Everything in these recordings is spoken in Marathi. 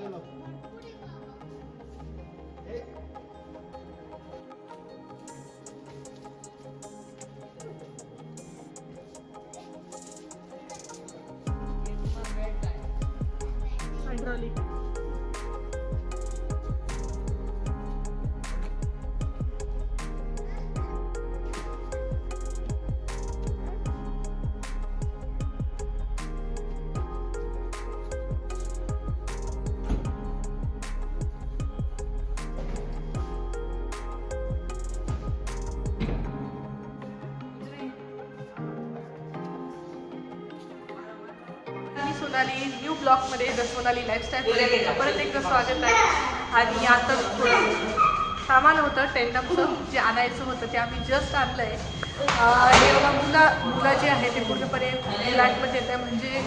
কাজে Hydraulic. मी सोनाली न्यू ब्लॉगमध्ये द सोनाली लाईफस्टाईल परत एकदा स्वागत आहे. आणि आता थोडं सामान होतं टेंडमचं जे आणायचं होतं ते आम्ही जस्ट आणलं आहे हे बघा मुलं मुलं जे आहे ते पूर्णपणे फ्लॅटमध्ये येत आहे म्हणजे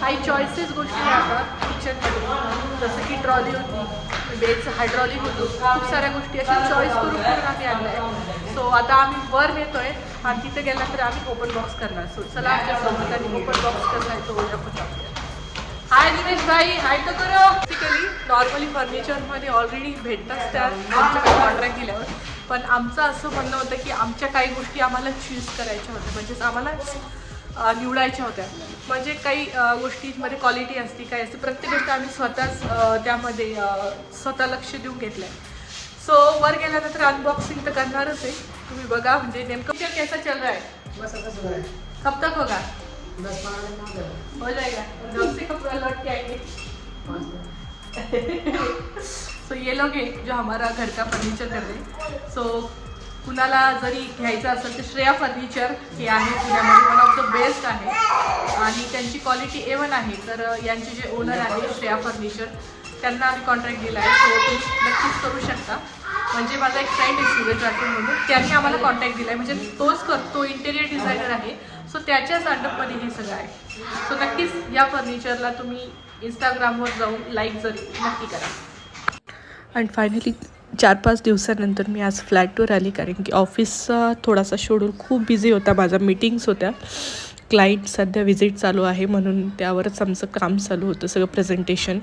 काही चॉईसेस गोष्टी राहतात किचनमध्ये जसं की ट्रॉली होती बेडचं हायड्रॉलिक होतं. खूप साऱ्या गोष्टी अशा चॉईस करून करून आम्ही आणलं आहे सो आता आम्ही वर नेतोय आणि तिथे गेल्यानंतर आम्ही ओपन बॉक्स करणार. सो चला आमच्यासोबत आणि ओपन बॉक्स करणार आहे तो आपण हाय दिनेश भाई. हाय तो करो. बेसिकली नॉर्मली फर्निचरमध्ये ऑलरेडी भेटतात त्या आमच्याकडे कॉन्ट्रॅक्ट दिल्यावर. पण आमचं असं म्हणणं होतं की आमच्या काही गोष्टी आम्हाला चूज करायच्या होत्या. म्हणजेच आम्हाला निवडायच्या होत्या. म्हणजे काही गोष्टींमध्ये क्वालिटी असते काय असते. प्रत्येक गोष्ट आम्ही स्वतःच त्यामध्ये स्वतः लक्ष देऊन घेतलं आहे सो वर गेल्यानंतर अनबॉक्सिंग तर करणारच आहे. तुम्ही बघा म्हणजे नेमकं कैसा चल रहा है आहे. कब तक होगा हो जाएगा जब से कब लौट के आएंगे सो ये लोग हैं जो हमारा घर का फर्निचर कर रहे हैं. सो कुणाला जरी घ्यायचं असेल तर श्रेया फर्निचर हे आहे. पुण्यामध्ये वन ऑफ द बेस्ट आहे. आणि त्यांची क्वालिटी ए वन आहे. तर यांचे जे ओनर आहे श्रेया फर्निचर त्यांना आम्ही कॉन्ट्रॅक्ट दिला आहे. सो तुम्ही नक्कीच करू शकता. म्हणजे माझा एक फ्रेंड आहे सूरज राठोड म्हणून. त्यांनी आम्हाला कॉन्टॅक्ट दिला आहे. म्हणजे तोच करतो इंटेरियर डिझायनर आहे. सो त्याच्याच अंडरमध्ये हे सगळं आहे. सो नक्कीच या फर्निचरला तुम्ही इंस्टाग्रामवर जाऊन लाईक जरी नक्की करा. अँड फायनली चार पाच दिवसानंतर मी आज फ्लॅटवर आली कारण की ऑफिसचा थोडासा शेड्यूल खूप बिझी होता. माझा मीटिंग्स होत्या. क्लायंट सध्या विजिट चालू आहे म्हणून त्यावरच आमचं काम चालू होतं सगळं प्रेझेंटेशन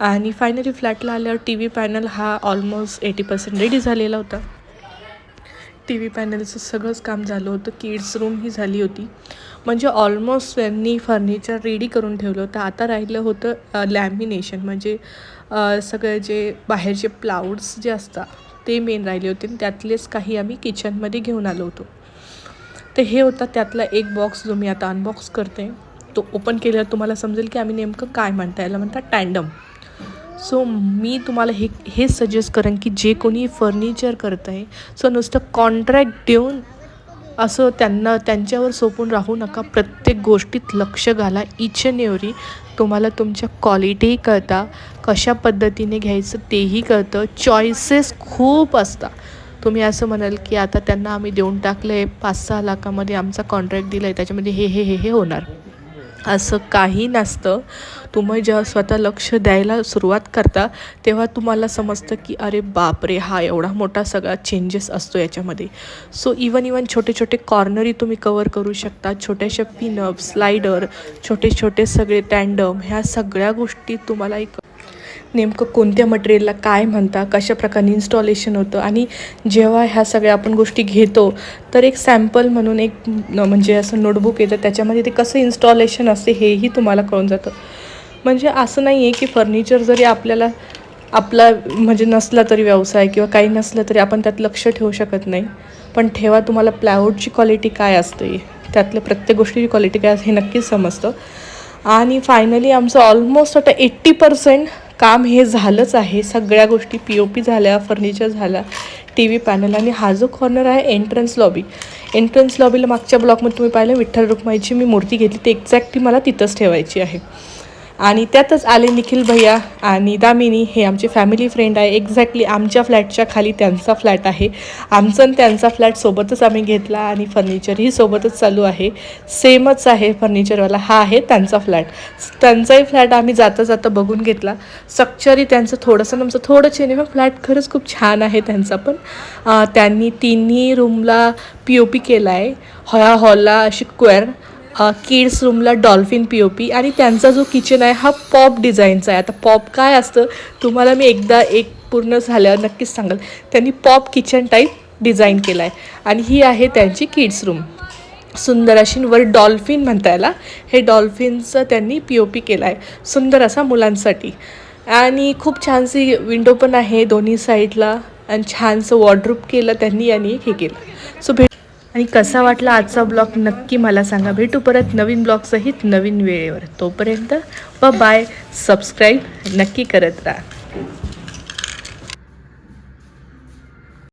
आणि फायनली फ्लॅटला आल्यावर टी व्ही पॅनल हा ऑलमोस्ट एटी पर्सेंट रेडी झालेला होता. टी व्ही पॅनलचं सगळंच काम झालं होतं. किड्स रूम ही झाली होती. म्हणजे ऑलमोस्ट त्यांनी फर्निचर रेडी करून ठेवलं होतं. आता राहिलं होतं लॅमिनेशन. म्हणजे सगळे जे बाहेरचे प्लाउड्स जे असतात ते मेन राहिले होते. आणि त्यातलेच काही आम्ही किचनमध्ये घेऊन आलो होतो. तर हे होता त्यातला एक बॉक्स जो मी आता अनबॉक्स करते. तो ओपन केल्यावर तुम्हाला समजेल की आम्ही नेमकं काय म्हणता. याला म्हणतात टँडम सो मी तुम्हाला हे हे सजेस्ट करेन की जे कोणी फर्निचर करत आहे सो नुसतं कॉन्ट्रॅक्ट देऊन असं त्यांना त्यांच्यावर सोपून राहू नका. प्रत्येक गोष्टीत लक्ष घाला. इच अँड एव्हरी तुम्हाला तुमच्या क्वालिटीही कळता. कशा पद्धतीने घ्यायचं तेही कळतं. चॉईसेस खूप असतात. तुम्ही असं म्हणाल की आता त्यांना आम्ही देऊन टाकलं आहे पाच सहा लाखामध्ये आमचा कॉन्ट्रॅक्ट दिला आहे त्याच्यामध्ये हे हे हे हे होणार. असं काही नसतं. तुम्ही जेव्हा स्वतः लक्ष द्यायला सुरुवात करता तेव्हा तुम्हाला समजतं की अरे बापरे हा एवढा मोठा सगळा चेंजेस असतो याच्यामध्ये. सो इवन इवन छोटे छोटे कॉर्नरही तुम्ही कवर करू शकता. छोट्याशा पिनअप स्लायडर छोटे छोटे सगळे टँडम ह्या सगळ्या गोष्टी तुम्हाला एक नेमकं कोणत्या मटेरियलला काय म्हणता कशा प्रकारे इन्स्टॉलेशन होतं आणि जेव्हा ह्या सगळ्या आपण गोष्टी घेतो तर एक सॅम्पल म्हणून एक म्हणजे असं नोटबुक येतं त्याच्यामध्ये ते कसं इन्स्टॉलेशन असते हेही तुम्हाला कळून जातं. म्हणजे असं नाही आहे की फर्निचर जरी आपल्याला आपला म्हणजे नसला तरी व्यवसाय किंवा काही नसलं तरी आपण त्यात लक्ष ठेवू शकत नाही. पण ठेवा तुम्हाला प्लायवूडची क्वालिटी काय असते? त्यातल्या प्रत्येक गोष्टीची क्वालिटी काय असते हे नक्कीच समजतं. आणि फायनली आमचं ऑलमोस्ट आता एट्टी पर्सेंट काम हे झालंच आहे. सगळ्या गोष्टी पी ओ पी झाल्या फर्निचर झाल्या टी व्ही पॅनल आणि हा जो कॉर्नर आहे एंट्रन्स लॉबी एंट्रन्स लॉबीला मागच्या ब्लॉकमध्ये तुम्ही पाहिलं विठ्ठल रुक्माईची मी मूर्ती घेतली. ती एक्झॅक्टली मला तिथंच ठेवायची आहे. आणि त्यातच आले निखिल भैया आणि दामिनी. हे आमचे फॅमिली फ्रेंड आहे. एक्झॅक्टली आमच्या फ्लॅटच्या खाली त्यांचा फ्लॅट आहे. आमचं आणि त्यांचा फ्लॅट सोबतच आम्ही घेतला आणि फर्निचरही सोबतच चालू आहे. सेमच आहे फर्निचरवाला हा आहे त्यांचा फ्लॅट त्यांचाही फ्लॅट आम्ही जाता जाता बघून घेतला. स्ट्रक्चरही त्यांचं थोडंसं आमचं थोडं चेंज आहे फ्लॅट खरंच खूप छान आहे त्यांचा पण. त्यांनी तिन्ही रूमला पी ओ पी केला आहे ह्या हॉलला अशी क्वेअर किड्स रूमला डॉल्फिन पी ओ पी आणि त्यांचा जो किचन आहे हा पॉप डिझाईनचा आहे. आता पॉप काय असतं तुम्हाला मी एकदा एक पूर्ण झाल्यावर नक्कीच सांगाल. त्यांनी पॉप किचन टाईप डिझाईन केला आहे. आणि ही आहे त्यांची किड्स रूम. सुंदर अशी वर डॉल्फिन म्हणता याला हे डॉल्फिनचं त्यांनी पी ओ पी केलं आहे. सुंदर असा मुलांसाठी. आणि खूप छानशी विंडो पण आहे दोन्ही साईडला. आणि छानसं वॉर्ड्रूप केलं त्यांनी आणि हे केलं. सो भेट आणि कसा वाटला आजचा ब्लॉग नक्की मला सांगा. भेटू परत नवीन ब्लॉगसहित नवीन वेळेवर. तोपर्यंत व बाय सबस्क्राईब नक्की करत राहा.